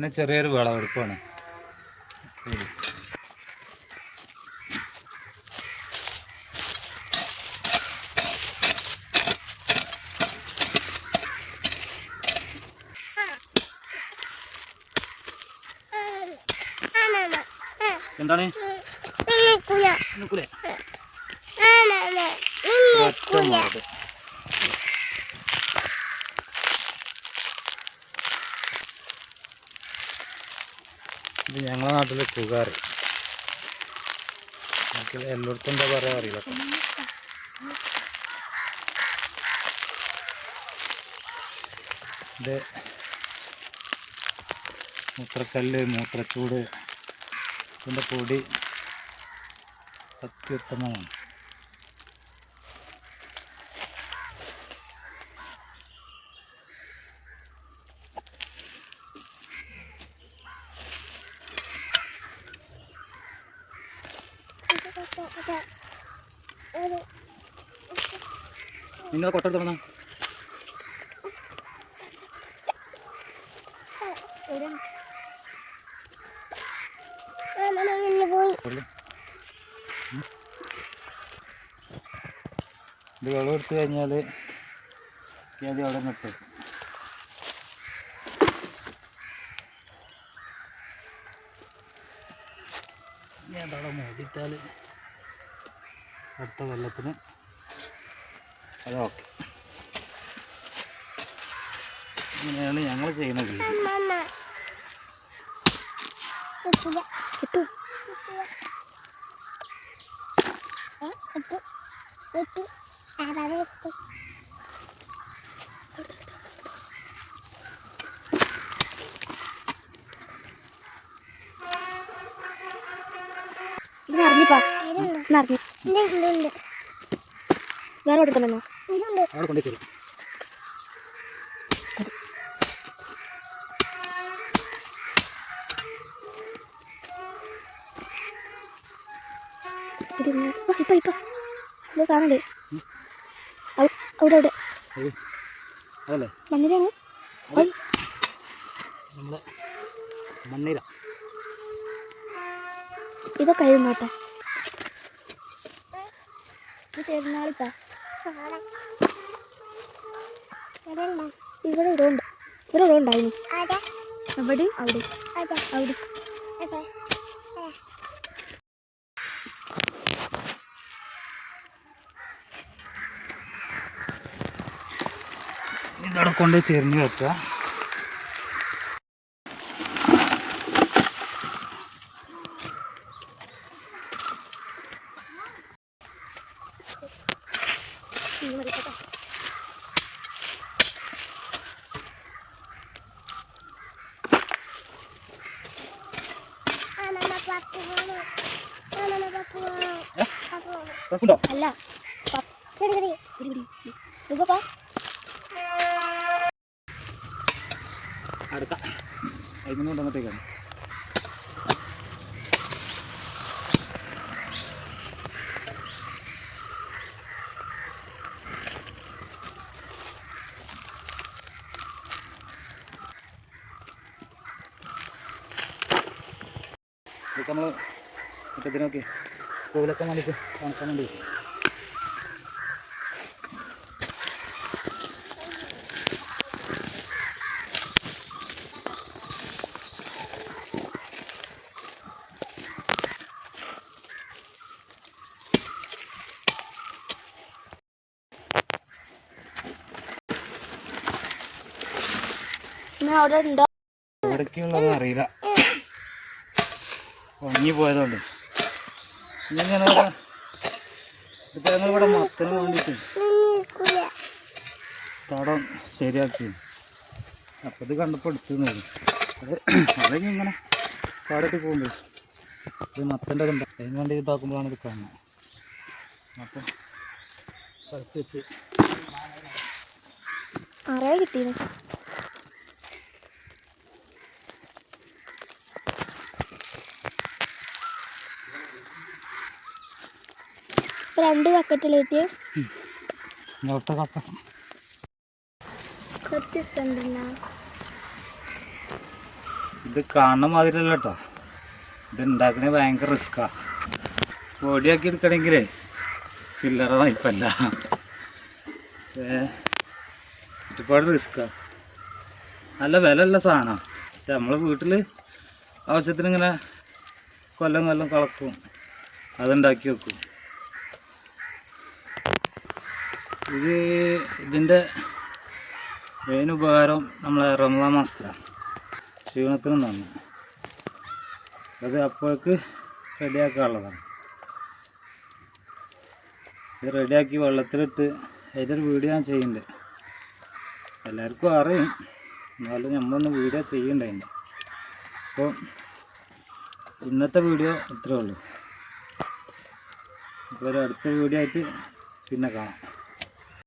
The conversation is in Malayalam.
പിന്നെ ചെറിയൊരു വിളവെടുപ്പാണ്. ശരി. എന്താണ്? ഇത് ഞങ്ങളെ നാട്ടിലെ കുകാറ്. ബാക്കി എല്ലായിടത്തും എന്താ പറയാ അറിയില്ല ഇത് മൂത്രക്കല്ല് മൂത്രച്ചൂട് ഇതിന്റെ പൊടി അത്യുത്തമമാണ്. നിങ്ങൾ കൊട്ടെടുത്തോളാം പോയി ഇത് വെള്ളം എടുത്തു കഴിഞ്ഞാൽ അവിടെ നിട്ട് ഞാൻ മൂടിയിട്ടാൽ അടുത്ത വെള്ളത്തിന്. അത് ഓക്കെ. ഇങ്ങനെയാണ് ഞങ്ങൾ ചെയ്യുന്ന രീതി മമ്മ കിട്ടില്ല കിട്ടു. കിട്ടി കിട്ടി അതാണ് കിട്ടി ഇത് നിറഞ്ഞിപ്പാ നിറഞ്ഞു വേറെ എടുക്കണമെന്നോ ഇതുണ്ട്. അവിടെ കൊണ്ടു തരും. വാ, ഇപ്പൊ ഇപ്പൊ എന്തോ സാധനമുണ്ട്. അവിടെ അവിടെ. ഇതൊക്കെ ആയിരുന്നു ചെറുനാളിപ്പാ ഇവിടെ ഇവിടെ ഉണ്ട്. ഇവിടെ ഇവിടെ ഉണ്ടായിരുന്നു അവിടെ. അവിടെ. അവിടെ. ഇതവിടെ കൊണ്ട് ചെരിഞ്ഞ് വെക്കുക പോണു കുഴപ്പമുണ്ടോ? അല്ല അടുത്ത. അതിൽ കൊണ്ടുവന്നിട്ടേക്കാണ് ഇതൊക്കെ നമ്മൾ മുറ്റത്തിനൊക്കെ സ്കൂളൊക്കെ വേണ്ടിയിട്ട് കാണിക്കാൻ വേണ്ടി അവിടെ ഉണ്ടോ? എവിടേക്കുള്ളതെന്ന് അറിയില്ല. ഉണങ്ങി പോയതുകൊണ്ട്. ഞങ്ങളിവിടെ ഇപ്പം മത്തന് വേണ്ടിയിട്ട് തടം ശരിയാക്കി. അപ്പം ഇത് കണ്ടപ്പോൾ എടുത്തു അത് അല്ലെങ്കിൽ ഇങ്ങനെ പാടത്ത് പോകുമ്പോൾ ഇത് മത്തന്റെ കണ്ട അതിന് വേണ്ടി ഇതാക്കുമ്പോഴാണ് ഇത് കാണുന്നത്. അപ്പം കളിച്ച് വെച്ച്. അറിയാൻ കിട്ടിയത്? രണ്ട് കുറച്ച് സ്ഥലമുണ്ടാ ഇത് കാണുന്ന മാതിരിയല്ല കേട്ടോ ഇത് ഉണ്ടാക്കണേ ഭയങ്കര റിസ്ക്കാ ബോഡിയാക്കി എടുക്കണമെങ്കിലേ ചില്ലറ വായ്പല്ല ഒരുപാട് റിസ്ക്കാ നല്ല വിലയുള്ള സാധനമാണ് പക്ഷെ നമ്മൾ വീട്ടിൽ ആവശ്യത്തിന് ഇങ്ങനെ കൊല്ലം കൊല്ലം കളക്കും അതുണ്ടാക്കി വെക്കും. ഇത് ഇതിന്റെ മെയിൻ ഉപകാരം നമ്മളെ റംലാ മാസത്തിലാണ് ക്ഷീണത്തിന് നന്ന് അത് അപ്പോഴേക്ക് റെഡിയാക്കാനുള്ളതാണ്. ഇത് റെഡിയാക്കി വെള്ളത്തിലിട്ട് അതിന്റെ വീഡിയോ ഞാൻ ചെയ്യുന്നുണ്ട്. എല്ലാവർക്കും അറിയും. എന്നാലും നമ്മളൊന്ന് വീഡിയോ ചെയ്യണ്ടതിന്റെ അപ്പോൾ ഇന്നത്തെ വീഡിയോ ഇത്രേ ഉള്ളൂ. അപ്പോൾ ഒരു അടുത്ത വീഡിയോ ആയിട്ട് പിന്നെ കാണാം.